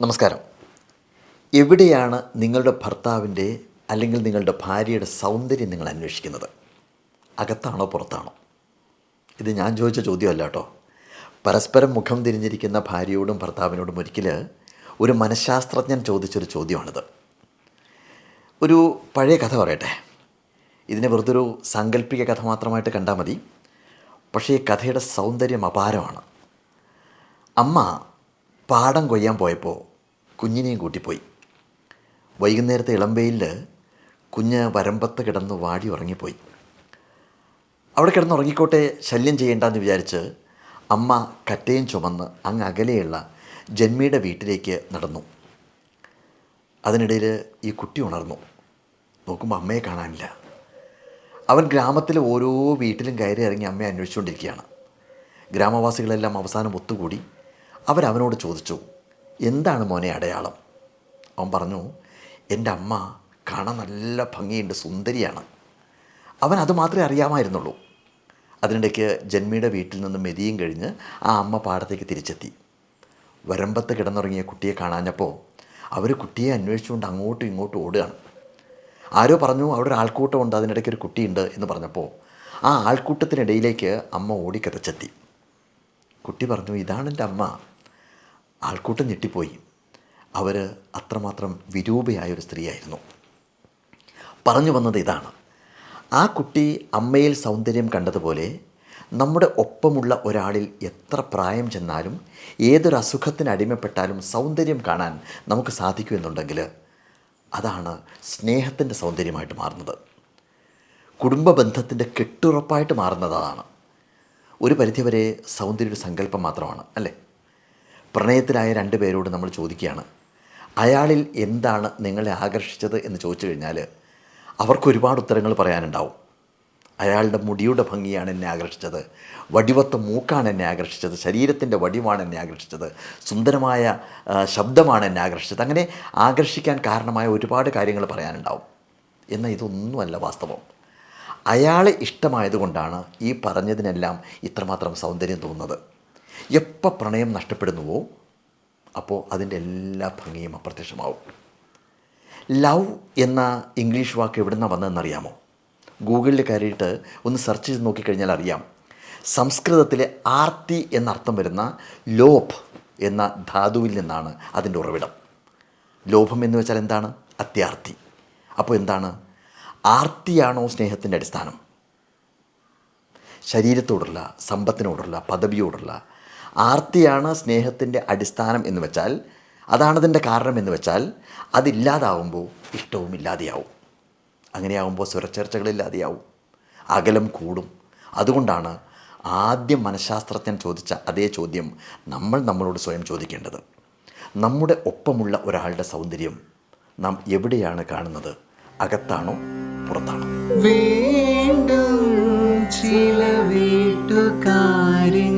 നമസ്കാരം. എവിടെയാണ് നിങ്ങളുടെ ഭർത്താവിന്റെ അല്ലെങ്കിൽ നിങ്ങളുടെ ഭാര്യയുടെ സൗന്ദര്യം നിങ്ങൾ അന്വേഷിക്കുന്നത്? അകത്താണോ പുറത്താണോ? ഇത് ഞാൻ ചോദിച്ച ചോദ്യമല്ല കേട്ടോ. പരസ്പരം മുഖം തിരിഞ്ഞിരിക്കുന്ന ഭാര്യയോടും ഭർത്താവിനോടും ഒരിക്കൽ ഒരു മനഃശാസ്ത്രജ്ഞൻ ചോദിച്ചൊരു ചോദ്യമാണിത്. ഒരു പഴയ കഥ പറയട്ടെ. ഇതിനെ വെറുതെ ഒരു സാങ്കല്പിക കഥ മാത്രമായിട്ട് കണ്ടാൽ മതി. പക്ഷേ ഈ കഥയുടെ സൗന്ദര്യം അപാരമാണ്. അമ്മ പാടം കൊയ്യാൻ പോയപ്പോൾ കുഞ്ഞിനെയും കൂട്ടിപ്പോയി. വൈകുന്നേരത്തെ ഇളമ്പയിൽ കുഞ്ഞ് വരമ്പത്ത് കിടന്ന് വാടി ഉറങ്ങിപ്പോയി. അവിടെ കിടന്ന് ഉറങ്ങിക്കോട്ടെ ശല്യം ചെയ്യേണ്ടെന്ന് വിചാരിച്ച് അമ്മ കറ്റയും ചുമന്ന് അങ്ങ് അകലെയുള്ള ജന്മിയുടെ വീട്ടിലേക്ക് നടന്നു. അതിനിടയിൽ ഈ കുട്ടി ഉണർന്നു. നോക്കുമ്പോൾ അമ്മയെ കാണാനില്ല. അവൻ ഗ്രാമത്തിലെ ഓരോ വീട്ടിലും കയറി ഇറങ്ങി അമ്മയെ അന്വേഷിച്ചുകൊണ്ടിരിക്കുകയാണ്. ഗ്രാമവാസികളെല്ലാം അവസാനം ഒത്തുകൂടി അവരവനോട് ചോദിച്ചു. എന്താണ് മോനെ അടയാളം? അവൻ പറഞ്ഞു എന്റെ അമ്മ കാണാൻ നല്ല ഭംഗിയുണ്ട് സുന്ദരിയാണ്. അവൻ അത് മാത്രമേ അറിയാമായിരുന്നുള്ളൂ. അതിനിടയ്ക്ക് ജന്മിയുടെ വീട്ടിൽ നിന്ന് മെതിയും കഴിഞ്ഞ് ആ അമ്മ പാടത്തേക്ക് തിരിച്ചെത്തി. വരമ്പത്ത് കിടന്നുറങ്ങിയ കുട്ടിയെ കാണാഞ്ഞപ്പോൾ അവർ കുട്ടിയെ അന്വേഷിച്ചുകൊണ്ട് അങ്ങോട്ടും ഇങ്ങോട്ടും ഓടുകയാണ്. ആരോ പറഞ്ഞു അവിടെ ഒരു ആൾക്കൂട്ടമുണ്ട് അതിനിടയ്ക്ക് ഒരു കുട്ടിയുണ്ട് എന്ന് പറഞ്ഞപ്പോൾ ആ ആൾക്കൂട്ടത്തിനിടയിലേക്ക് അമ്മ ഓടിക്കതച്ചെത്തി കുട്ടി പറഞ്ഞു ഇതാണ് എന്റെ അമ്മ. ആൾക്കൂട്ടം ഞെട്ടിപ്പോയി. അവർ അത്രമാത്രം വിരൂപയായ ഒരു സ്ത്രീയായിരുന്നു. പറഞ്ഞു വന്നത് ഇതാണ്. ആ കുട്ടി അമ്മയിൽ സൗന്ദര്യം കണ്ടതുപോലെ നമ്മുടെ ഒപ്പമുള്ള ഒരാളിൽ എത്ര പ്രായം ചെന്നാലും ഏതൊരു അസുഖത്തിന് അടിമപ്പെട്ടാലും സൗന്ദര്യം കാണാൻ നമുക്ക് സാധിക്കുമെന്നുണ്ടെങ്കിൽ അതാണ് സ്നേഹത്തിന്റെ സൗന്ദര്യമായിട്ട് മാറുന്നത്. കുടുംബ ബന്ധത്തിന്റെ കെട്ടുറപ്പായിട്ട് മാറുന്നത് അതാണ്. ഒരു പരിധിവരെ സൗന്ദര്യ സങ്കല്പം മാത്രമാണ് അല്ലേ? പ്രണയത്തിലായ രണ്ട് പേരോട് നമ്മൾ ചോദിക്കുകയാണ്. അയാളിൽ എന്താണ് നിങ്ങളെ ആകർഷിച്ചത് എന്ന് ചോദിച്ചു കഴിഞ്ഞാൽ അവർക്ക് ഒരുപാട് ഉത്തരങ്ങൾ പറയാനുണ്ടാവും. അയാളുടെ മുടിയുടെ ഭംഗിയാണ് എന്നെ ആകർഷിച്ചത്. വടിവത്ത മൂക്കാണ് എന്നെ ആകർഷിച്ചത്. ശരീരത്തിന്റെ വടിവാണ് എന്നെ ആകർഷിച്ചത്. സുന്ദരമായ ശബ്ദമാണ് എന്നെ ആകർഷിച്ചത്. അങ്ങനെ ആകർഷിക്കാൻ കാരണമായ ഒരുപാട് കാര്യങ്ങൾ പറയാനുണ്ടാവും. എന്നാൽ ഇതൊന്നുമല്ല വാസ്തവം. അയാളെ ഇഷ്ടമായതുകൊണ്ടാണ് ഈ പറഞ്ഞതിനെല്ലാം ഇത്രമാത്രം സൗന്ദര്യം തോന്നുന്നത്. എപ്പോൾ പ്രണയം നഷ്ടപ്പെടുന്നുവോ അപ്പോൾ അതിന്റെ എല്ലാ ഭംഗിയും അപ്രത്യക്ഷമാവും. ലവ് എന്ന ഇംഗ്ലീഷ് വാക്ക് എവിടെ നിന്നാണ് വന്നതെന്നറിയാമോ? ഗൂഗിളിൽ കയറിയിട്ട് ഒന്ന് സെർച്ച് ചെയ്ത് നോക്കിക്കഴിഞ്ഞാൽ അറിയാം. സംസ്കൃതത്തിലെ ആർത്തി എന്നർത്ഥം വരുന്ന ലോഭ് എന്ന ധാതുവിൽ നിന്നാണ് അതിന്റെ ഉറവിടം. ലോഭം എന്ന് വെച്ചാൽ എന്താണ്? അത്യാർത്തി. അപ്പോൾ എന്താണ്? ആർത്തിയാണോ സ്നേഹത്തിന്റെ അടിസ്ഥാനം. ശരീരത്തോടുള്ള സമ്പത്തിനോടുള്ള പദവിയോടുള്ള ആർത്തിയാണ് സ്നേഹത്തിന്റെ അടിസ്ഥാനം എന്ന് വെച്ചാൽ അതാണതിന്റെ കാരണം എന്ന് വെച്ചാൽ അതില്ലാതാവുമ്പോൾ ഇഷ്ടവും ഇല്ലാതെയാവും. അങ്ങനെയാവുമ്പോൾ സ്വരച്ചേർച്ചകളില്ലാതെയാവും. അകലം കൂടും. അതുകൊണ്ടാണ് ആദ്യം മനഃശാസ്ത്രജ്ഞൻ ചോദിച്ച അതേ ചോദ്യം നമ്മൾ നമ്മളോട് സ്വയം ചോദിക്കേണ്ടത്. നമ്മുടെ ഒപ്പമുള്ള ഒരാളുടെ സൗന്ദര്യം നാം എവിടെയാണ് കാണുന്നത്? അകത്താണോ പുറത്താണോ? വീണ്ടും ചില വീട്ടുകാര്യങ്ങൾ